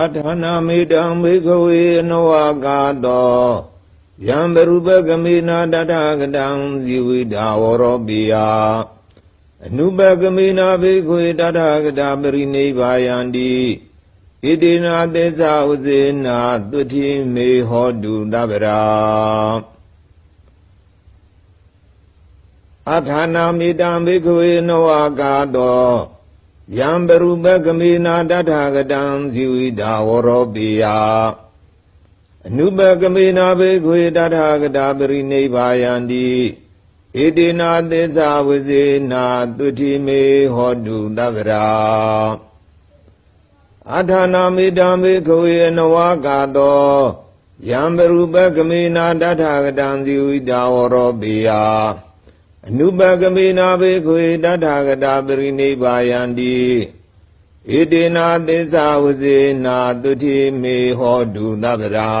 အထာနာမေတံဘေခဝေနဝကာတောယံဘရုပကမေနာတထကတံဇီဝိတာဝရောပိယအနုပကမေနာဘေခဝေတထကတာပရိနိဗ္ဗာယန္တိဣတိနာသေဇဥဇေနာတုတိမေဟောတုတဗ္ဗရာအထာနာမေတံဘေခဝေနဝကာတော ယံပရုပကမေနာတထကတံဇီဝိတာဝရောပိယအနုပကမေနာဘေခွေတထကတာပရိနိဗ္ဗာယန္တိဣတိနာသစ္စာဝဇေနာတုတိမေဟောတုတဗ္ဗရာအထာနာမေတံဘေခွေအနဝကာတောယံပရုပကမေနာတထကတံဇီဝိတာဝရောပိယ အနုပကမေနာဘေခွေတထကတာပရိနိဗ္ဗာယန္တိဣတိနာသစ္စာဝဇေနာတုတိမေဟောတုသဗ္ဗရာ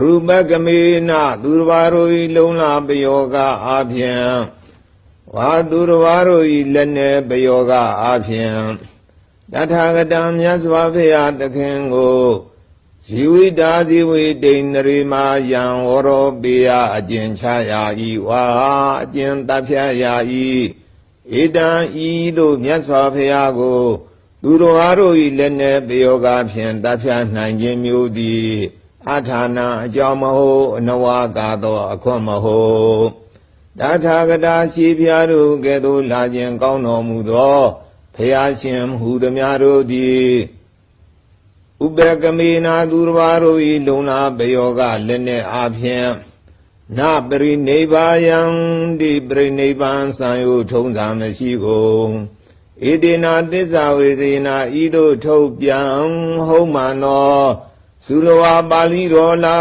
ရူပကမေနာသူတော်ဘာတို့ဤလုံလာပယောဂအာဖြင့်ဝါသူတော်ဘာတို့ဤလက်နဲ့ပယောဂအာဖြင့်တထာဂတံမြတ်စွာဘုရားသခင်ကို ဇီဝိတာဇီဝိတိန်နရိမာယံဝရောပိယအကျဉ်ချရာဤဝါအကျဉ်တဖြတ်ရာဤဣတံဤသို့မြတ်စွာဘုရားကို သူတော်အားတို့၏လက်နှင့်ပယောဂဖြင့်တဖြတ်နိုင်ခြင်းမျိုးသည်အထာနာအကြောင်းမဟုတ်အနဝကာသောအခွင့်မဟုတ်တထာဂတာရှိဖျားတို့ကဲ့သို့လာခြင်းကောင်းတော်မူသောဖျားရှင်ဟူသည်များတို့သည် ဥပကမေနာသူတော်ဘာတို့၏လုံလာပယောဂလက်နှင့်အားဖြင့်နပရိနိဗ္ဗာယံဒီပရိနိဗ္ဗာန်ဆံယုထုံးစာမရှိကုန်ဣတိနာသစ္စာဝေဇေနာဤသို့ထုတ်ပြန်ဟုတ်မှန်သောသုလဝါပါဠိတော်လာ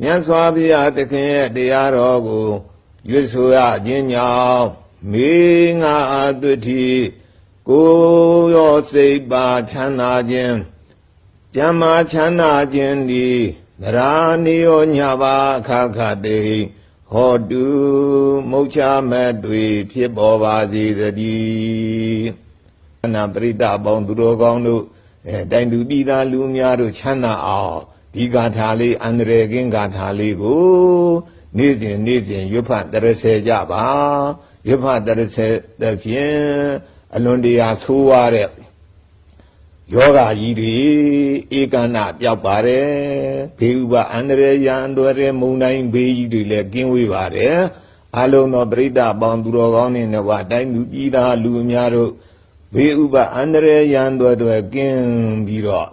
မြတ်စွာဘုရားသခင်ရဲ့တရားတော်ကိုရွတ်ဆိုရခြင်းကြောင့်မေငါအတုတိကိုယ်ရောစိတ်ပါချမ်းသာခြင်း ကျမ်းမာချမ်းသာခြင်းသည်သရာနိယောညပါအခါခတေဟောတုမုတ်ချမဲ့တွေဖြစ်ပေါ်ပါစေသတည်းအနာပရိသအပေါင်းသူတော်ကောင်းတို့အဲတိုင်သူတိသားလူများတို့ချမ်းသာအောင်ဒီဂါထာလေးအန္တရာယ်ကင်းဂါထာလေးကို နေ့စဉ်နေ့စဉ်ရွတ်ဖတ်တရဆယ်ကြပါရွတ်ဖတ်တရဆယ်တဲ့ဖြင့်အလွန်တရာဆိုးရတဲ့ ယောဂကြီးတွေဧကန္နာပြောက်ပါတယ်ဘေးဥပအန္တရာယ်ရန်တော်တဲ့မုန်တိုင်းဘေးကြီးတွေလည်းကင်းဝေးပါတယ်အလုံးသောပရိသတ်ပေါင်းသူတော်ကောင်းတွေနဲ့ကတိုင်းလူပြည်သားလူအများတို့ဘေးဥပအန္တရာယ်ရန်တော်တွေကင်းပြီးတော့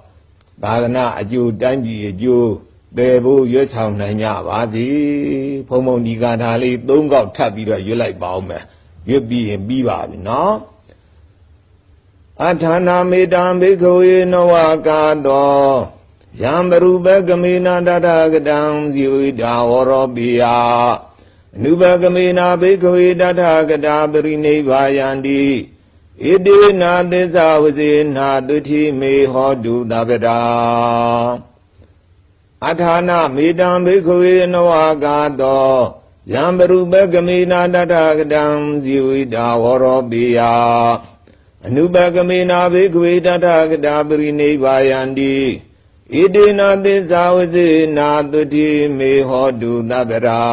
သာသနာအကျိုးတိုင်းပြည်အကျိုးတည်ဖို့ရွတ်ဆောင်နိုင်ကြပါစေဖုံဖုံဒီကထာလေး၃កောက်ထပ်ပြီးတော့ရွတ်လိုက်ပါဦးမယ်ရွတ်ပြီးရင်ပြီးပါပြီနော် အထာနာမေတံဘိခဝေနဝကာတောယံဘရုပကမေနာတတကတံဇီဝိတာဝရောပိယအနုပကမေနာဘိခဝေတထကတာပရိနိဗ္ဗာယန္တိဣတိနာသစ္စာဝဇေနာတုတိမေဟောတုတဗ္ဗရာအထာနာမေတံဘိခဝေနဝကာတောယံဘရုပကမေနာတတကတံဇီဝိတာဝရောပိယ အနုပကမေနာဘေကဝေတထကတာပရိနိဗ္ဗာယန္တိဣတိနာသစ္စာဝဇေနာတုတိမေဟောတုသဗ္ဗရာ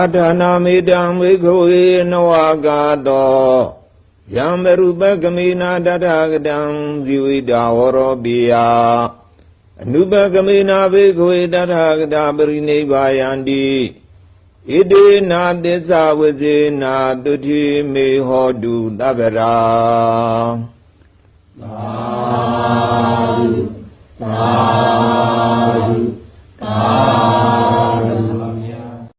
အထာနာမေတံဘေကဝေနဝကာတောယံမရူပကမေနာတထကတံဇီဝိတာဝရောပိယအနုပကမေနာဘေကဝေတထကတာပရိနိဗ္ဗာယန္တိ ဣတိနာသစ္စာဝဇေနာတုတိမေဟောတုတဗ္ဗရာသာ